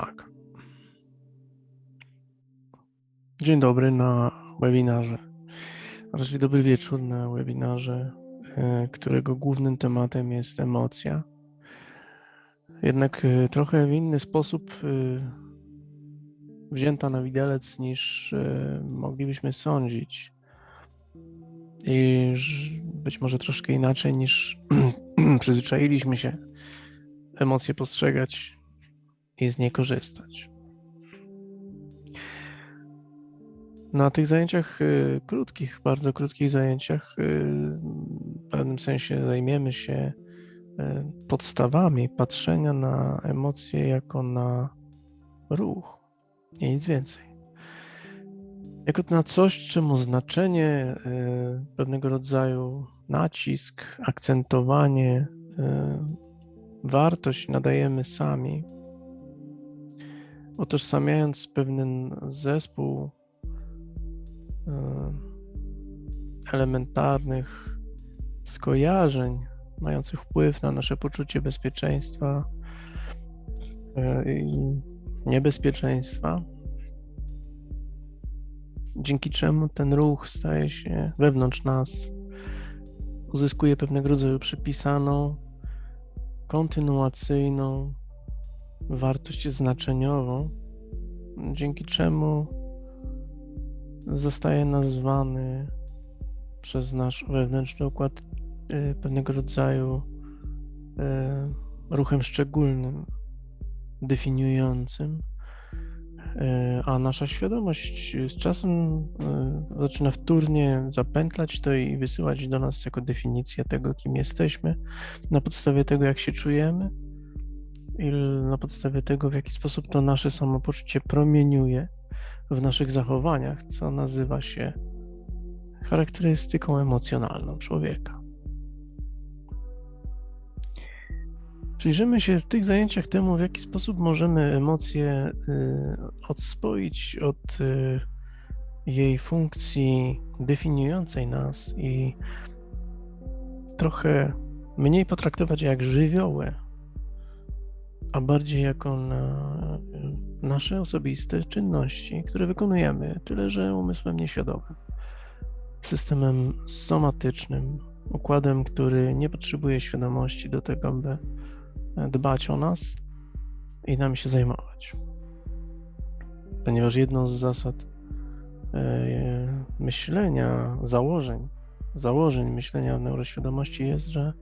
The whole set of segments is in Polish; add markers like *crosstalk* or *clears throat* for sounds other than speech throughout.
Tak. Dzień dobry na webinarze. Raczej dobry wieczór na webinarze, e, którego głównym tematem jest emocja. Jednak e, trochę w inny sposób e, wzięta na widelec niż moglibyśmy sądzić. I być może troszkę inaczej niż *clears throat* przyzwyczailiśmy się emocje postrzegać i z niej korzystać. Na tych zajęciach y, krótkich, bardzo krótkich zajęciach, y, w pewnym sensie zajmiemy się y, podstawami patrzenia na emocje jako na ruch i nic więcej. Jako na coś, czemu znaczenie, pewnego rodzaju nacisk, akcentowanie, wartość nadajemy sami, utożsamiając pewien zespół e, elementarnych skojarzeń mających wpływ na nasze poczucie bezpieczeństwa e, i niebezpieczeństwa, dzięki czemu ten ruch staje się wewnątrz nas, uzyskuje pewnego rodzaju przypisaną, kontynuacyjną wartość znaczeniową, dzięki czemu zostaje nazwany przez nasz wewnętrzny układ y, pewnego rodzaju y, ruchem szczególnym, definiującym, y, a nasza świadomość z czasem zaczyna wtórnie zapętlać to i wysyłać do nas jako definicję tego, kim jesteśmy, na podstawie tego, jak się czujemy na podstawie tego, w jaki sposób to nasze samopoczucie promieniuje w naszych zachowaniach, co nazywa się charakterystyką emocjonalną człowieka. Przyjrzymy się w tych zajęciach temu, w jaki sposób możemy emocje y, odspoić od y, jej funkcji definiującej nas i trochę mniej potraktować jak żywioły, a bardziej jako na nasze osobiste czynności, które wykonujemy, tyle że umysłem nieświadomym, systemem somatycznym, układem, który nie potrzebuje świadomości do tego, by dbać o nas i nami się zajmować. Ponieważ jedną z zasad e, myślenia, założeń, założeń myślenia neuroświadomości jest, że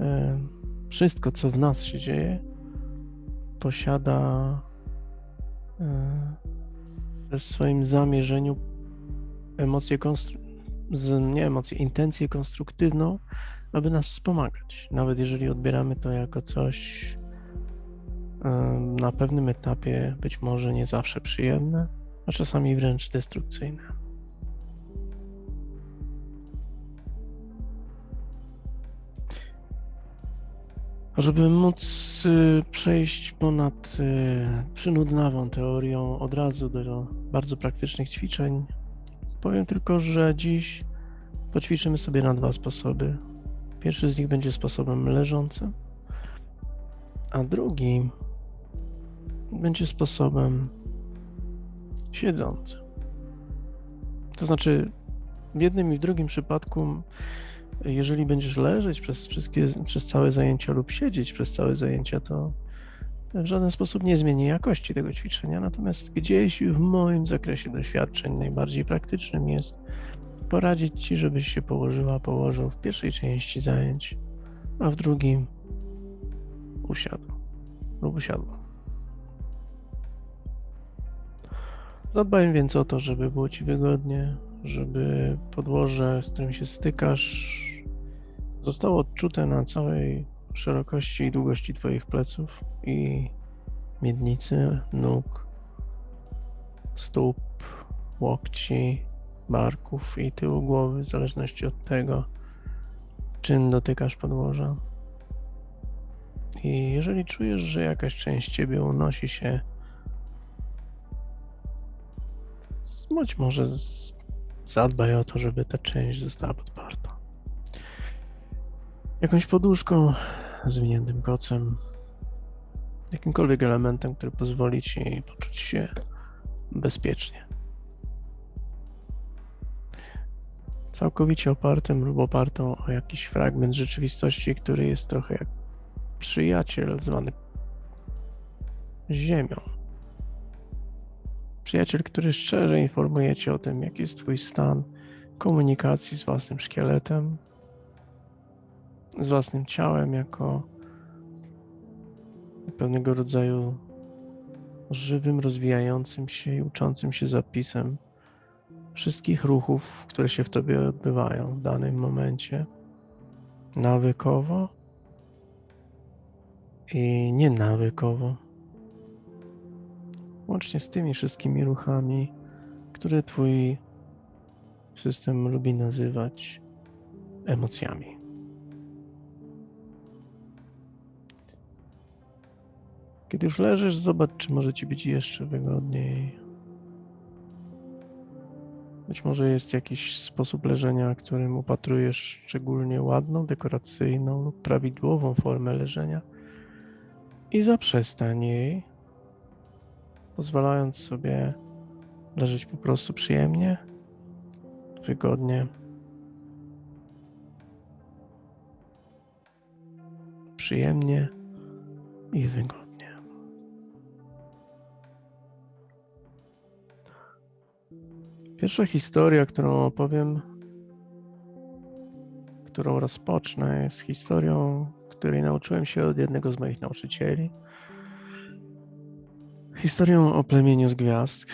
e, wszystko, co w nas się dzieje, posiada e, w swoim zamierzeniu emocję nie emocję, intencję konstruktywną, aby nas wspomagać. Nawet jeżeli odbieramy to jako coś e, na pewnym etapie być może nie zawsze przyjemne, a czasami wręcz destrukcyjne. Żeby móc y, przejść ponad y, przynudnawą teorią od razu do bardzo praktycznych ćwiczeń, powiem tylko, że dziś poćwiczymy sobie na dwa sposoby. Pierwszy z nich będzie sposobem leżącym, a drugi będzie sposobem siedzącym. To znaczy, w jednym i w drugim przypadku jeżeli będziesz leżeć przez wszystkie, przez całe zajęcia lub siedzieć przez całe zajęcia, to w żaden sposób nie zmieni jakości tego ćwiczenia. Natomiast gdzieś w moim zakresie doświadczeń najbardziej praktycznym jest poradzić ci, żebyś się położyła, położył w pierwszej części zajęć, a w drugim usiadł lub usiadła. Zadbaj więc o to, żeby było ci wygodnie, żeby podłoże, z którym się stykasz, zostało odczute na całej szerokości i długości Twoich pleców i miednicy, nóg, stóp, łokci, barków i tyłu głowy, w zależności od tego, czym dotykasz podłoża. I jeżeli czujesz, że jakaś część Ciebie unosi się, być może zadbaj o to, żeby ta część została podparta. Jakąś poduszką, zwiniętym kocem, jakimkolwiek elementem, który pozwoli ci poczuć się bezpiecznie. Całkowicie opartym lub opartą o jakiś fragment rzeczywistości, który jest trochę jak przyjaciel zwany Ziemią. Przyjaciel, który szczerze informuje cię o tym, jaki jest twój stan komunikacji z własnym szkieletem, z własnym ciałem, jako pewnego rodzaju żywym, rozwijającym się i uczącym się zapisem wszystkich ruchów, które się w tobie odbywają w danym momencie, nawykowo i nienawykowo. Łącznie z tymi wszystkimi ruchami, które twój system lubi nazywać emocjami. Kiedy już leżysz, zobacz, czy może ci być jeszcze wygodniej. Być może jest jakiś sposób leżenia, którym upatrujesz szczególnie ładną, dekoracyjną lub prawidłową formę leżenia i zaprzestań jej, pozwalając sobie leżeć po prostu przyjemnie, wygodnie. Przyjemnie i wygodnie. Pierwsza historia, którą opowiem, którą rozpocznę, jest historią, której nauczyłem się od jednego z moich nauczycieli. Historią o plemieniu z gwiazd.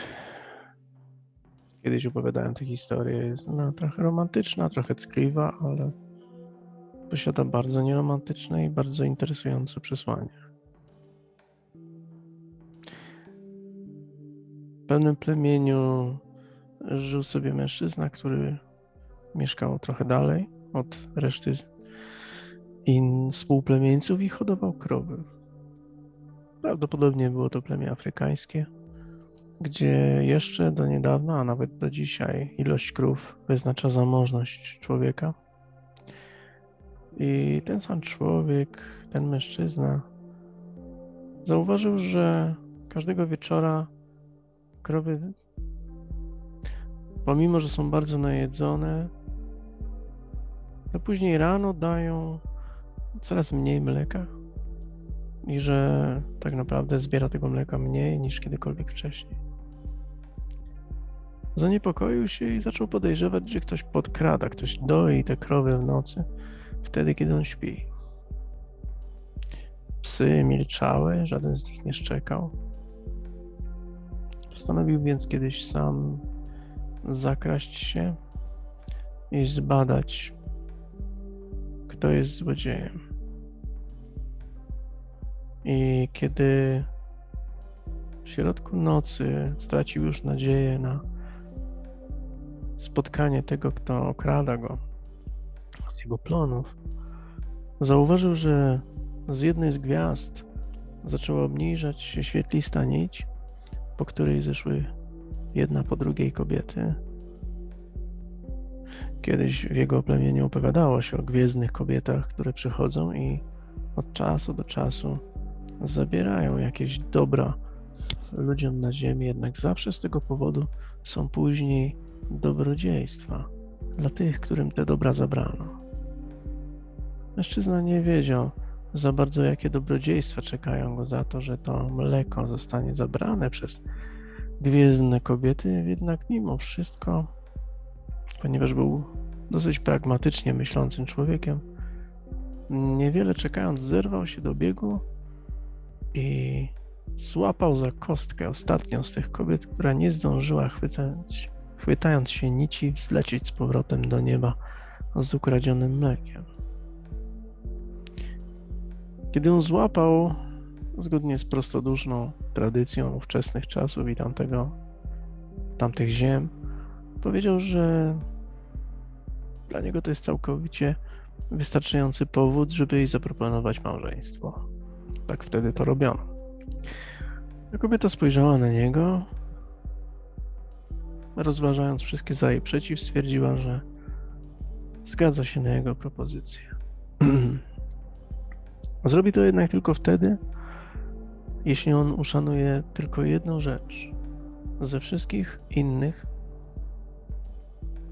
Kiedyś opowiadałem tę historię. Jest ona trochę romantyczna, trochę ckliwa, ale posiada bardzo nieromantyczne i bardzo interesujące przesłanie. W pewnym plemieniu żył sobie mężczyzna, który mieszkał trochę dalej od reszty in współplemieńców i hodował krowy. Prawdopodobnie było to plemię afrykańskie, gdzie jeszcze do niedawna, a nawet do dzisiaj, ilość krów wyznacza zamożność człowieka. I ten sam człowiek, ten mężczyzna, zauważył, że każdego wieczora krowy pomimo że są bardzo najedzone, to później rano dają coraz mniej mleka i że tak naprawdę zbiera tego mleka mniej niż kiedykolwiek wcześniej. Zaniepokoił się i zaczął podejrzewać, że ktoś podkrada, ktoś doi te krowy w nocy, wtedy kiedy on śpi. Psy milczały, żaden z nich nie szczekał. Postanowił więc kiedyś sam zakraść się i zbadać, kto jest złodziejem. I kiedy w środku nocy stracił już nadzieję na spotkanie tego, kto okrada go z jego plonów, zauważył, że z jednej z gwiazd zaczęła obniżać się świetlista nić, po której zeszły jedna po drugiej kobiety. Kiedyś w jego plemieniu opowiadało się o gwiezdnych kobietach, które przychodzą i od czasu do czasu zabierają jakieś dobra ludziom na ziemi, jednak zawsze z tego powodu są później dobrodziejstwa dla tych, którym te dobra zabrano. Mężczyzna nie wiedział za bardzo, jakie dobrodziejstwa czekają go za to, że to mleko zostanie zabrane przez gwiezdne kobiety, jednak mimo wszystko, ponieważ był dosyć pragmatycznie myślącym człowiekiem, niewiele czekając, zerwał się do biegu i złapał za kostkę ostatnią z tych kobiet, która nie zdążyła chwytać, chwytając się nici, wzlecieć z powrotem do nieba z ukradzionym mlekiem. Kiedy ją złapał, zgodnie z prostoduszną tradycją ówczesnych czasów i tamtego, tamtych ziem, powiedział, że dla niego to jest całkowicie wystarczający powód, żeby jej zaproponować małżeństwo. Tak wtedy to robiono. Kobieta spojrzała na niego, rozważając wszystkie za i przeciw, stwierdziła, że zgadza się na jego propozycję. *clears throat* Zrobi to jednak tylko wtedy, jeśli on uszanuje tylko jedną rzecz ze wszystkich innych,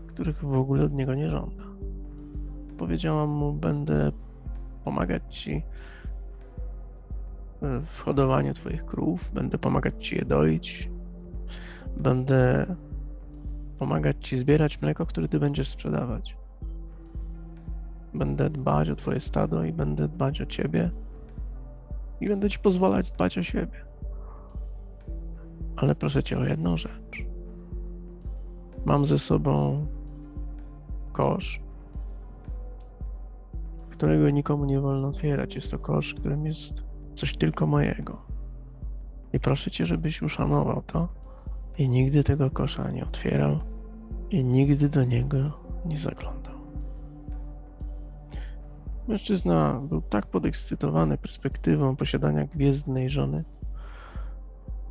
których w ogóle od niego nie żąda. Powiedziałam mu, będę pomagać ci w hodowaniu twoich krów, będę pomagać ci je doić, będę pomagać ci zbierać mleko, które ty będziesz sprzedawać. Będę dbać o twoje stado i będę dbać o ciebie i będę ci pozwalać dbać o siebie. Ale proszę cię o jedną rzecz. Mam ze sobą kosz, którego nikomu nie wolno otwierać. Jest to kosz, którym jest coś tylko mojego. I proszę cię, żebyś uszanował to i nigdy tego kosza nie otwierał i nigdy do niego nie zaglądał. Mężczyzna był tak podekscytowany perspektywą posiadania gwiezdnej żony,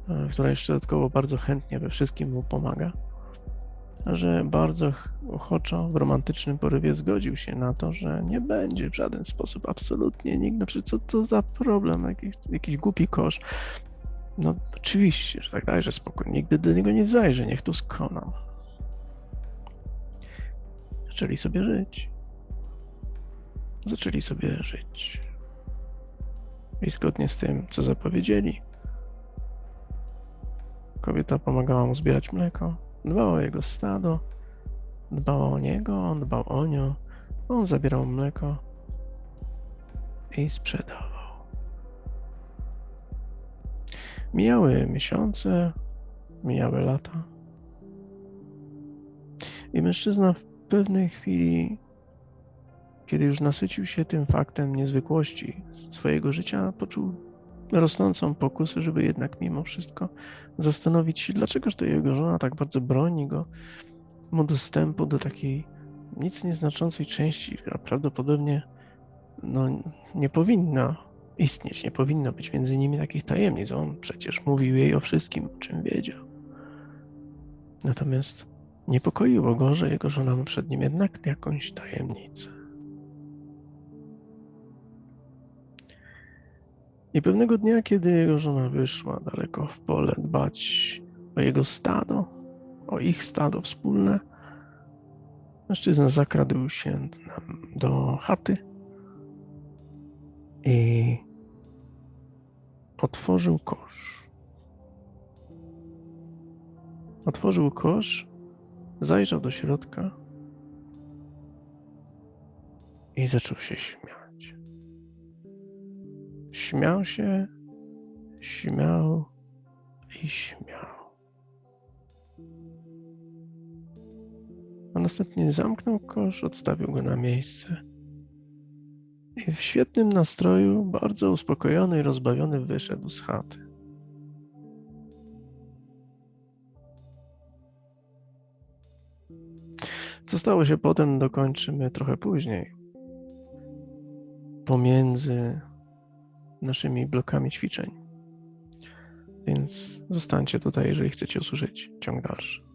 e, która jeszcze dodatkowo bardzo chętnie we wszystkim mu pomaga, że bardzo ochoczo w romantycznym porywie zgodził się na to, że nie będzie w żaden sposób absolutnie nikt, przecież co to za problem, jakiś, jakiś głupi kosz. No oczywiście, że tak dajże spokój, nigdy do niego nie zajrzę, niech tu skonał. Zaczęli sobie żyć. Zaczęli sobie żyć. I zgodnie z tym, co zapowiedzieli, kobieta pomagała mu zbierać mleko, dbała o jego stado, dbała o niego, on dbał o nią, on zabierał mleko i sprzedawał. Mijały miesiące, mijały lata. I mężczyzna w pewnej chwili, kiedy już nasycił się tym faktem niezwykłości swojego życia, poczuł rosnącą pokusę, żeby jednak mimo wszystko zastanowić się, dlaczegoż to jego żona tak bardzo broni go mu dostępu do takiej nic nieznaczącej części, która prawdopodobnie no, nie powinna istnieć, nie powinno być między nimi takich tajemnic. On przecież mówił jej o wszystkim, o czym wiedział. Natomiast niepokoiło go, że jego żona ma przed nim jednak jakąś tajemnicę. I pewnego dnia, kiedy jego żona wyszła daleko w pole dbać o jego stado, o ich stado wspólne, mężczyzna zakradł się do chaty i otworzył kosz. Otworzył kosz, zajrzał do środka i zaczął się śmiać. Śmiał się, śmiał i śmiał. A następnie zamknął kosz, odstawił go na miejsce i w świetnym nastroju, bardzo uspokojony i rozbawiony wyszedł z chaty. Co stało się potem, dokończymy trochę później. Pomiędzy naszymi blokami ćwiczeń. Więc zostańcie tutaj, jeżeli chcecie usłyszeć ciąg dalszy.